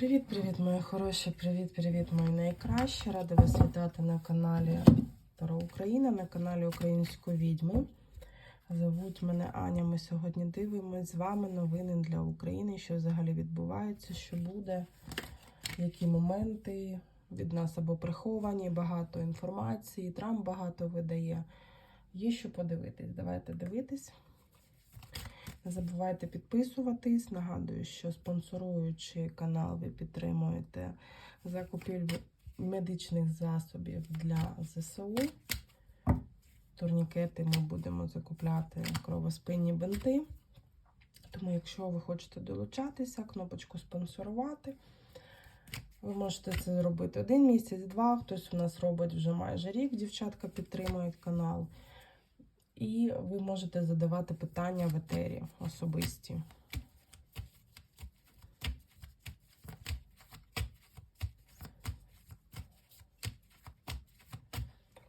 Привіт-привіт, мої хороші, привіт-привіт, мої найкращі. Рада вас вітати на каналі Таро Україна, на каналі Української відьми. Зовуть мене Аня. Ми сьогодні дивимося з вами новини для України, що взагалі відбувається, що буде, які моменти від нас або приховані, багато інформації, Трамп багато видає. Є що подивитись. Давайте дивитись. Не забувайте підписуватись. Нагадую, що спонсоруючи канал, ви підтримуєте закупівлю медичних засобів для ЗСУ. Турнікети ми будемо закупляти кровоспинні бинти. Тому, якщо ви хочете долучатися, кнопочку спонсорувати. Ви можете це зробити один місяць, два. Хтось у нас робить вже майже рік. Дівчатка підтримують канал. І ви можете задавати питання в етері особисті.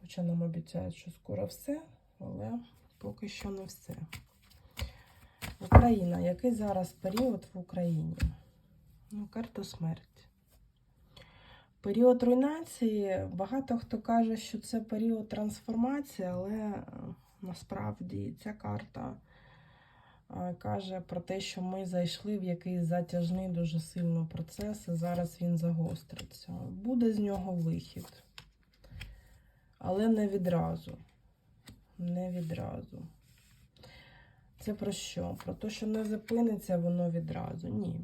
Хоча нам обіцяють, що скоро все, але поки що не все. Україна. Який зараз період в Україні? Ну, карта смерть. Період руйнації. Багато хто каже, що це період трансформації, але е, насправді ця карта каже про те, що ми зайшли в якийсь затяжний дуже сильно процес, і зараз він загостриться. Буде з нього вихід. Але не відразу. Не відразу. Це про що? Про те, що не зупиниться воно відразу. Ні.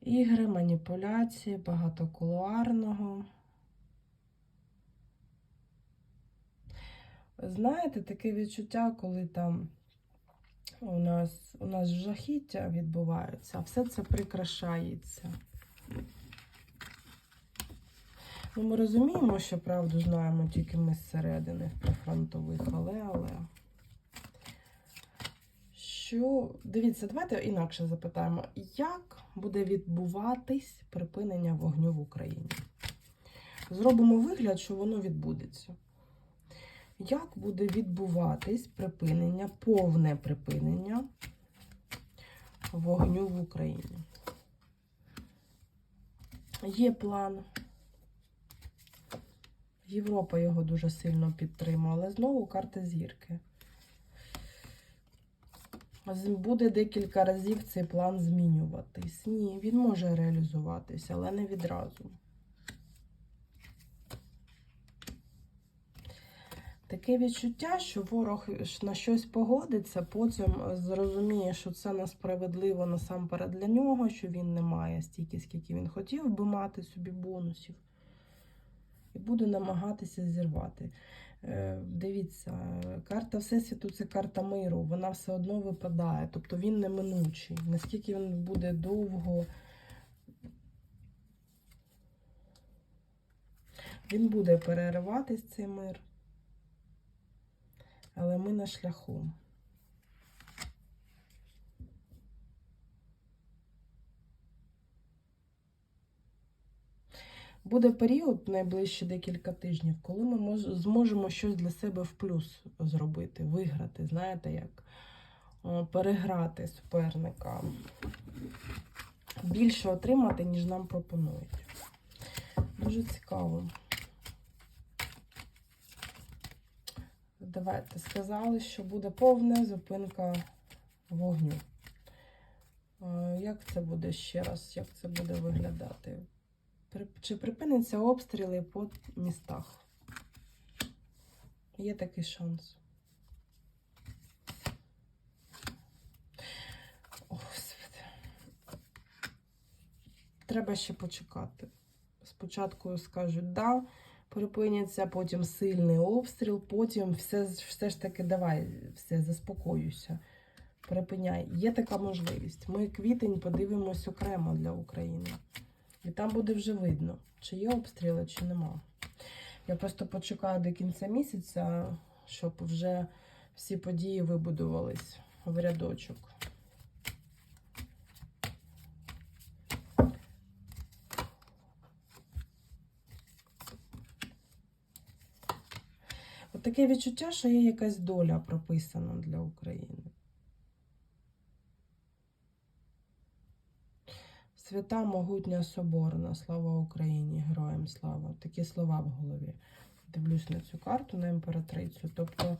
Ігри, маніпуляції, багато кулуарного. Знаєте, таке відчуття, коли там у нас, у нас жахіття відбуваються, а все це прикрашається. Ну, ми розуміємо, що правду знаємо тільки ми зсередини прифронтових, але, але. Що, дивіться, давайте інакше запитаємо, як буде відбуватись припинення вогню в Україні? Зробимо вигляд, що воно відбудеться. Як буде відбуватись припинення, повне припинення вогню в Україні? Є план. Європа його дуже сильно підтримує, але знову карта зірки. Буде декілька разів цей план змінюватись. Ні, він може реалізуватися, але не відразу. Таке відчуття, що ворог на щось погодиться, потім зрозуміє, що це несправедливо насамперед для нього, що він не має стільки, скільки він хотів би мати собі бонусів. І буде намагатися зірвати. Е, Дивіться, карта Всесвіту це карта миру, вона все одно випадає. Тобто він неминучий. Наскільки він буде довго. Він буде перериватись цей мир. Але ми на шляху. Буде період, найближчі декілька тижнів, коли ми зможемо щось для себе в плюс зробити, виграти, знаєте, як переграти суперника. Більше отримати, ніж нам пропонують. Дуже цікаво. Давайте сказали, що буде повна зупинка вогню. Е, Як це буде ще раз? Як це буде виглядати? Чи припиняться обстріли по містах? Є такий шанс. Господи. Треба ще почекати. Спочатку скажуть да, припиняться, потім сильний обстріл, потім все, все ж таки давай, все, заспокоюйся. Припиняй. Є така можливість. Ми квітень подивимось окремо для України. І там буде вже видно, чи є обстріли, чи нема. Я просто почекаю до кінця місяця, щоб вже всі події вибудувались в рядочок. Таке відчуття, що є якась доля прописана для України. Свята могутня соборна, слава Україні, героям слава. Такі слова в голові. Дивлюсь на цю карту, на імператрицю. Тобто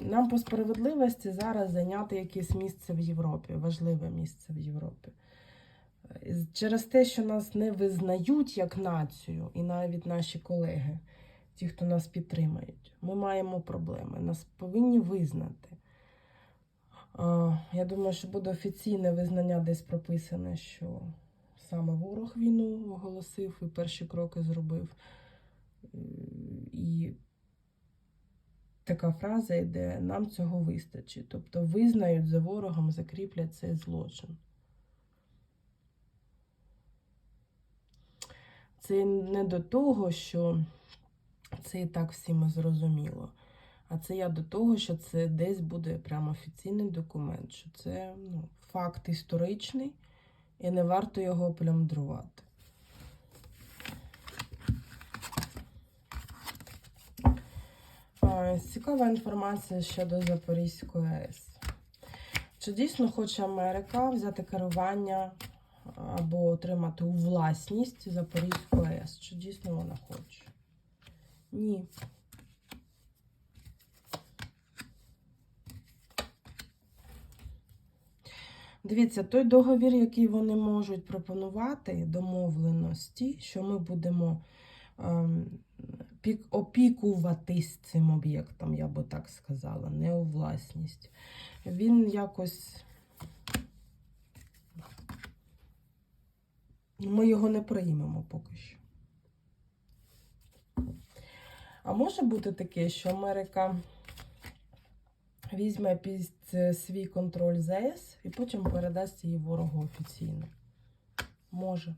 нам по справедливості зараз зайняти якесь місце в Європі, важливе місце в Європі. Е, Через те, що нас не визнають як націю, і навіть наші колеги, ті, хто нас підтримають, ми маємо проблеми. Нас повинні визнати. Я думаю, що буде офіційне визнання десь прописане, що саме ворог війну оголосив і перші кроки зробив. І така фраза йде: нам цього вистачить. Тобто визнають за ворогом, закріплять цей злочин. Це не до того, що це і так всім зрозуміло. А це я до того, що це десь буде прямо офіційний документ, що це ну, факт історичний і не варто його плямдрувати. Цікава інформація щодо Запорізької АЕС. Чи дійсно хоче Америка взяти керування або отримати у власність Запорізьку АЕС? Чи дійсно вона хоче? Ні. Дивіться, той договір, який вони можуть пропонувати, домовленості, що ми будемо ем, опікуватись цим об'єктом, я би так сказала, не у власність. Він якось. Ми його не приймемо поки що. А може бути таке, що Америка візьме під е, свій контроль ЗАЕС і потім передасть її ворогу офіційно. Може.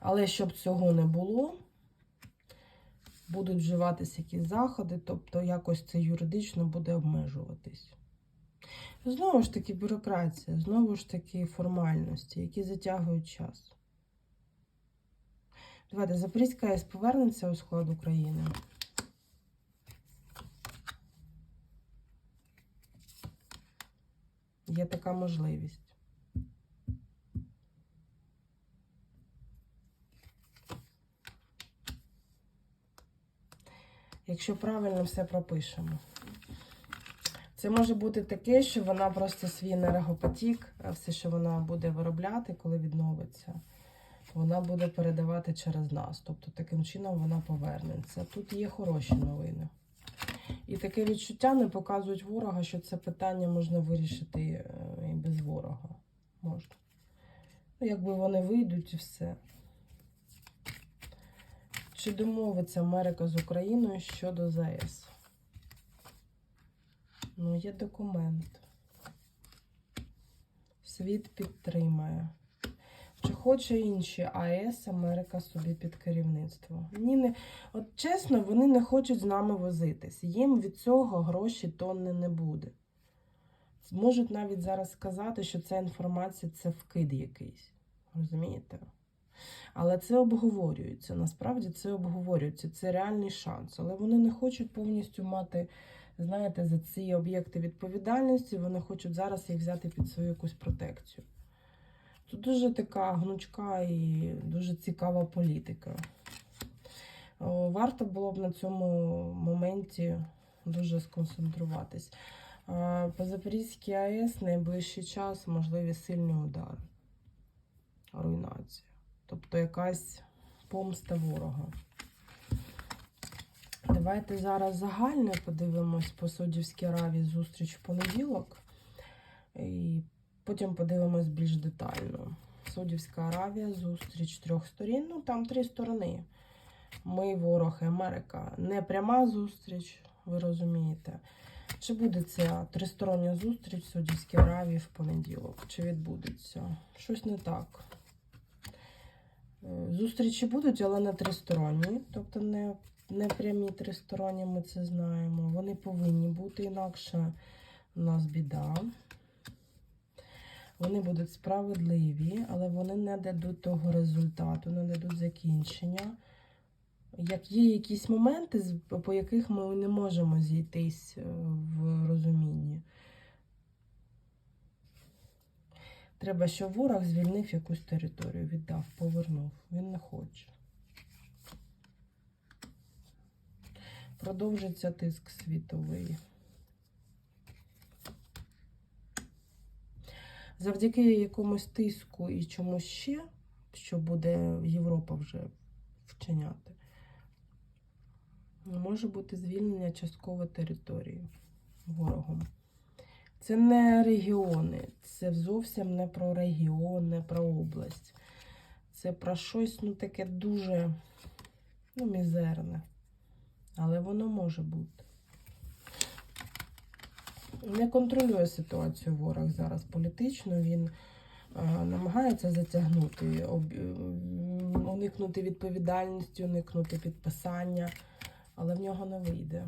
Але щоб цього не було, будуть вживатися якісь заходи, тобто якось це юридично буде обмежуватись. Знову ж таки, бюрократія, знову ж таки формальності, які затягують час. Давайте, Запорізька АЕС повернеться у склад України. Є така можливість. Якщо правильно все пропишемо. Це може бути таке, що вона просто свій енергопотік, все, що вона буде виробляти, коли відновиться, вона буде передавати через нас. Тобто таким чином вона повернеться. Тут є хороші новини. І таке відчуття не показують ворога, що це питання можна вирішити е, і без ворога. Можна. Ну, якби вони вийдуть і все. Чи домовиться Америка з Україною щодо ЗАЕС? Ну, є документ. Світ підтримає. Чи хоче інші АЕС Америка собі під керівництво? Ні, не... От чесно, вони не хочуть з нами возитись. Їм від цього гроші тонни не буде. Можуть навіть зараз сказати, що ця інформація це вкид якийсь. Розумієте? Але це обговорюється. Насправді це обговорюється. Це реальний шанс. Але вони не хочуть повністю мати, знаєте, за ці об'єкти відповідальності. Вони хочуть зараз їх взяти під свою якусь протекцію. Тут дуже така гнучка і дуже цікава політика. Варто було б на цьому моменті дуже сконцентруватись. По Запорізькій АЕС найближчий час можливі сильні удари, руйнація. Тобто якась помста ворога. Давайте зараз загальне подивимось по Саудівській Аравії зустріч в понеділок. І потім подивимось більш детально. Саудівська Аравія, зустріч трьох сторін. Ну, там три сторони. Ми, ворог і Америка. Не пряма зустріч, ви розумієте. Чи буде ця тристороння зустріч в Саудівській Аравії в понеділок? Чи відбудеться? Щось не так. Е, Зустрічі будуть, але не тристоронні. Тобто не, не прямі тристоронні, ми це знаємо. Вони повинні бути інакше у нас біда. Вони будуть справедливі, але вони не дадуть того результату, не дадуть закінчення. Як є якісь моменти, по яких ми не можемо зійтись е, в розумінні. Треба, щоб ворог звільнив якусь територію, віддав, повернув. Він не хоче. Продовжиться тиск світовий. Завдяки якомусь тиску і чомусь ще, що буде Європа вже вчиняти, може бути звільнення частково території ворогом. Це не регіони, це зовсім не про регіон, не про область. Це про щось ну, таке дуже ну, мізерне. Але воно може бути. Не контролює ситуацію ворог зараз політично. Він е, намагається затягнути, е, уникнути відповідальності, уникнути підписання, але в нього не вийде.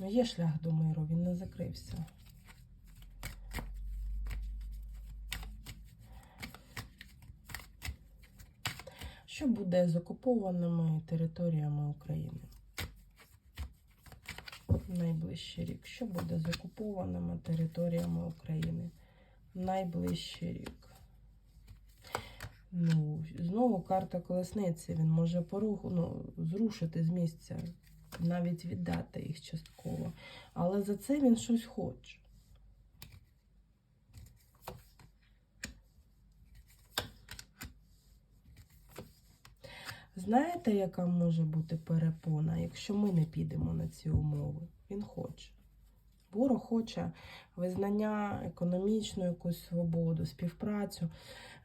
Ну, Є шлях до миру, він не закрився. Що буде з окупованими територіями України? Найближчий рік. Що буде з окупованими територіями України? Найближчий рік. Ну, знову карта колесниці. Він може поруху, ну, зрушити з місця, навіть віддати їх частково. Але за це він щось хоче. Знаєте, яка може бути перепона, якщо ми не підемо на ці умови? Він хоче. Ворог хоче визнання, економічну якусь свободу, співпрацю.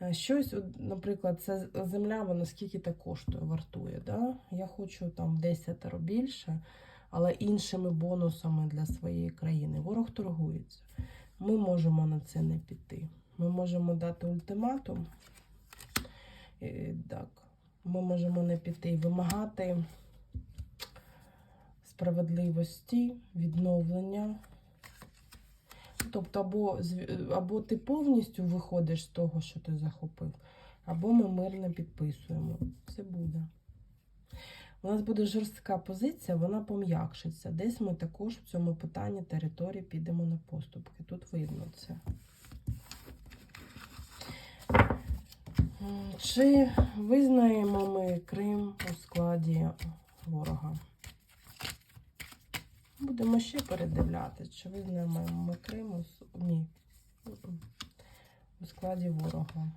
Е, Щось, наприклад, це земля, вона скільки так коштує, вартує. Да? Я хочу там 10 більше, але іншими бонусами для своєї країни. Ворог торгується. Ми можемо на це не піти. Ми можемо дати ультиматум. Так, ми можемо не піти і вимагати справедливості, відновлення. Тобто, або, або ти повністю виходиш з того, що ти захопив, або ми мирно підписуємо. Це буде. У нас буде жорстка позиція, вона пом'якшиться. Десь ми також в цьому питанні території підемо на поступки. Тут видно це. Чи визнаємо ми Крим у складі ворога? Будемо ще передивляти, чи визнаємо ми Крим Ні. У складі ворога.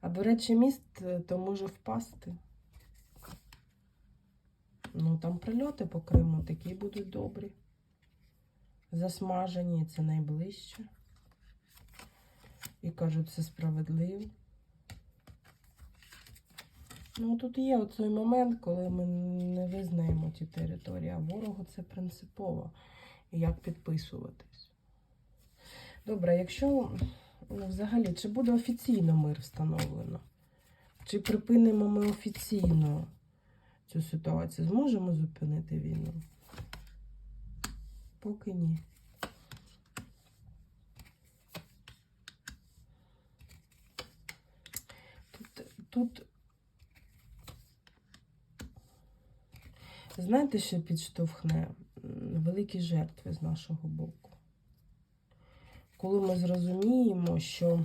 А до речі, міст е, то може впасти. Ну, там прильоти по Криму такі будуть добрі. Засмажені, це найближче. І кажуть, це справедливо. Ну, тут є оцей момент, коли ми не визнаємо ті території, а ворогу це принципово. І як підписуватись. Добре, якщо ну, взагалі, чи буде офіційно мир встановлено? Чи припинимо ми офіційно цю ситуацію? Зможемо зупинити війну? Поки ні. Тут, тут знаєте, що підштовхне великі жертви з нашого боку. Коли ми зрозуміємо, що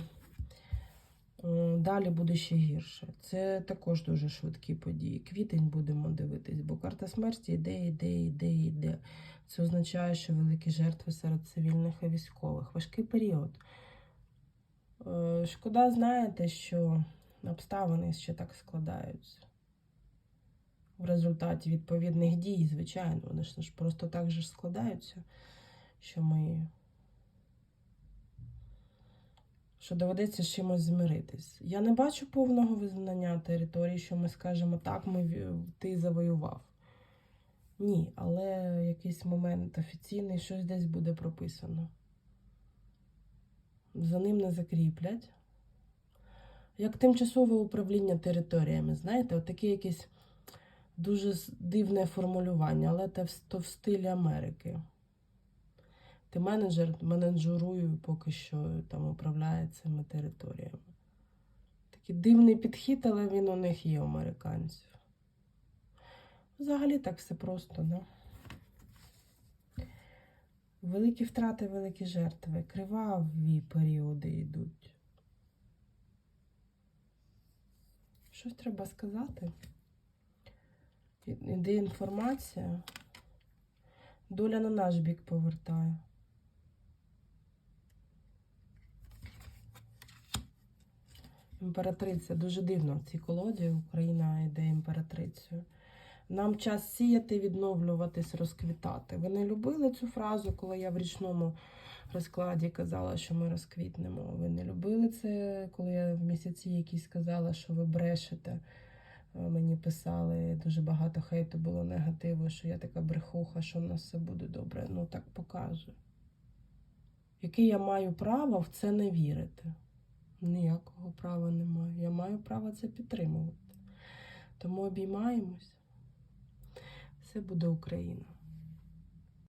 е, далі буде ще гірше. Це також дуже швидкі події. Квітень будемо дивитись, бо карта смерті йде, йде, йде, йде. Це означає, що великі жертви серед цивільних і військових. Важкий період. Е, Шкода, знаєте, що обставини ще так складаються. В результаті відповідних дій, звичайно, вони ж просто так же ж складаються, що ми. Що доведеться з чимось змиритись. Я не бачу повного визнання території, що ми скажемо так, ми, ти завоював. Ні, але якийсь момент офіційний, щось десь буде прописано. За ним не закріплять. Як тимчасове управління територіями, знаєте, отаке якесь дуже дивне формулювання, але в, то в стилі Америки. Ти менеджер, менеджерую поки що там управляє цими територіями. Такий дивний підхід, але він у них є у американців. Взагалі так все просто, да? Великі втрати, великі жертви, криваві періоди йдуть. Щось треба сказати. Іде інформація. Доля на наш бік повертає. Імператриця. Дуже дивно в цій колоді Україна йде імператрицею. Нам час сіяти, відновлюватись, розквітати. Ви не любили цю фразу, коли я в річному розкладі казала, що ми розквітнемо. Ви не любили це, коли я в місяці якісь сказала, що ви брешете. Е, Мені писали дуже багато хейту було негативу, що я така брехуха, що в нас все буде добре. Ну так покаже. Яке я маю право в це не вірити? Ніякого права не маю. Я маю право це підтримувати. Тому обіймаємось. Все буде Україна.